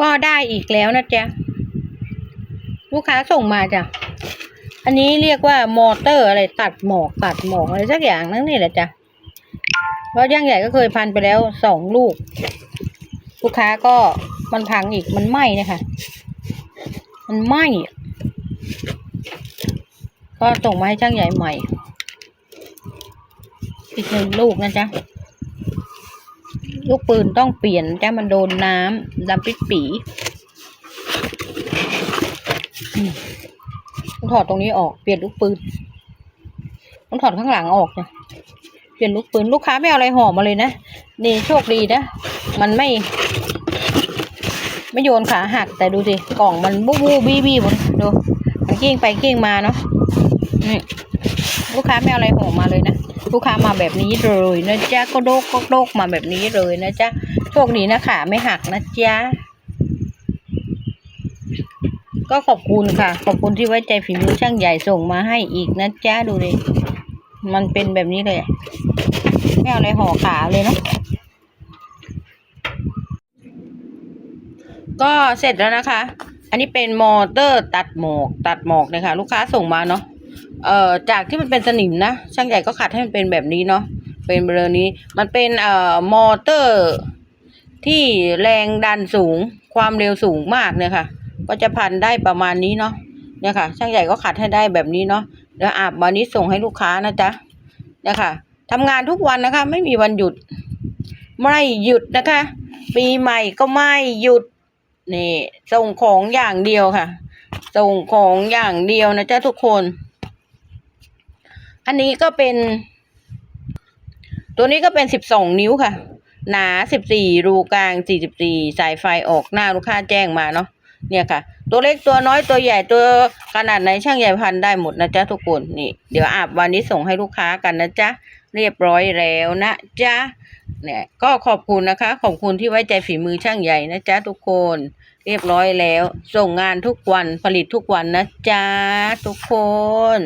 ก็ได้อีกแล้วนะจ๊ะ ลูกค้าส่งมาจ้ะ อันนี้เรียกว่ามอเตอร์อะไรตัดหมอกตัดหมอกอะไรสักอย่างนั่นนี่แหละจ้ะเพราะย่างใหญ่ก็เคยพันไปแล้วสองลูก ลูกค้าก็มันพังอีกมันไหม้นะคะมันไหม้ก็ส่งมาให้ช่างใหญ่ใหม่ อีกหนึ่งลูกนะจ๊ะ ลูกปืนต้องเปลี่ยนจ้มันโดนน้ำดำปิดปีต้องถอดตรงนี้ออกเปลี่ยนลูกปืนต้องถอดข้างหลังออกจ้ะเปลี่ยนลูกปืนลูกค้าไม่เอาอะไรห่อมาเลยนะนี่โชคดีนะมันไม่ ไม่โยนขาหักแต่ดูสิกล่องมันบูบูบี้บี้หมดดู กิ้งไปกิ้งมาเนาะนี่ลูกค้าไม่เอาอะไรห่อมาเลยนะลูกค้ามาแบบนี้เลยนะจ๊ะก็โดกก็โดกมาแบบนี้เลยนะจ๊ะโชคดีนะขาไม่หักนะจ๊ะก็ขอบคุณค่ะ ขอบคุณที่ไว้ใจฝีมือช่างใหญ่ส่งมาให้อีกนะจ๊ะดูดิมันเป็นแบบนี้เลยไม่เอาอะไรห่อขาเลยเนาะก็เสร็จแล้วนะคะ อันนี้เป็นมอเตอร์ตัดหมอกตัดหมอกนะคะลูกค้าส่งมาเนาะเอ่อจากที่มันเป็นสนิมนะ ช่างใหญ่ก็ขัดให้มันเป็นแบบนี้เนาะเป็นเบอร์นี้มันเป็นเอ่อมอเตอร์ ที่แรงดันสูงความเร็วสูงมากเนี่ยค่ะ ก็จะพันได้ประมาณนี้เนาะเนี่ยค่ะ ช่างใหญ่ก็ขัดให้ได้แบบนี้เนาะเดี๋ยวอาบวันนี้ส่งให้ลูกค้านะจ๊ะเนี่ยค่ะทำงานทุกวันนะคะ ไม่มีวันหยุด ไม่หยุดนะคะ ปีใหม่ก็ไม่หยุด นี่ส่งของอย่างเดียวค่ะ ส่งของอย่างเดียวนะจ๊ะทุกคน อันนี้ก็เป็น ตัวนี้ก็เป็นสิบสองนิ้วค่ะ หนาสิบสี่รูกลางสี่สิบสี่สายไฟออกหน้าลูกค้าแจ้งมาเนาะเนี่ยค่ะ ตัวเล็กตัวน้อยตัวใหญ่ตัวขนาดไหนช่างใหญ่พันได้หมดนะจ๊ะทุกคนนี่ เดี๋ยวอาบวันนี้ส่งให้ลูกค้ากันนะจ๊ะเรียบร้อยแล้วนะจ๊ะ เนี่ยก็ขอบคุณนะคะ ขอบคุณที่ไว้ใจฝีมือช่างใหญ่นะจ๊ะทุกคน เรียบร้อยแล้ว ส่งงานทุกวันผลิตทุกวันนะจ๊ะทุกคน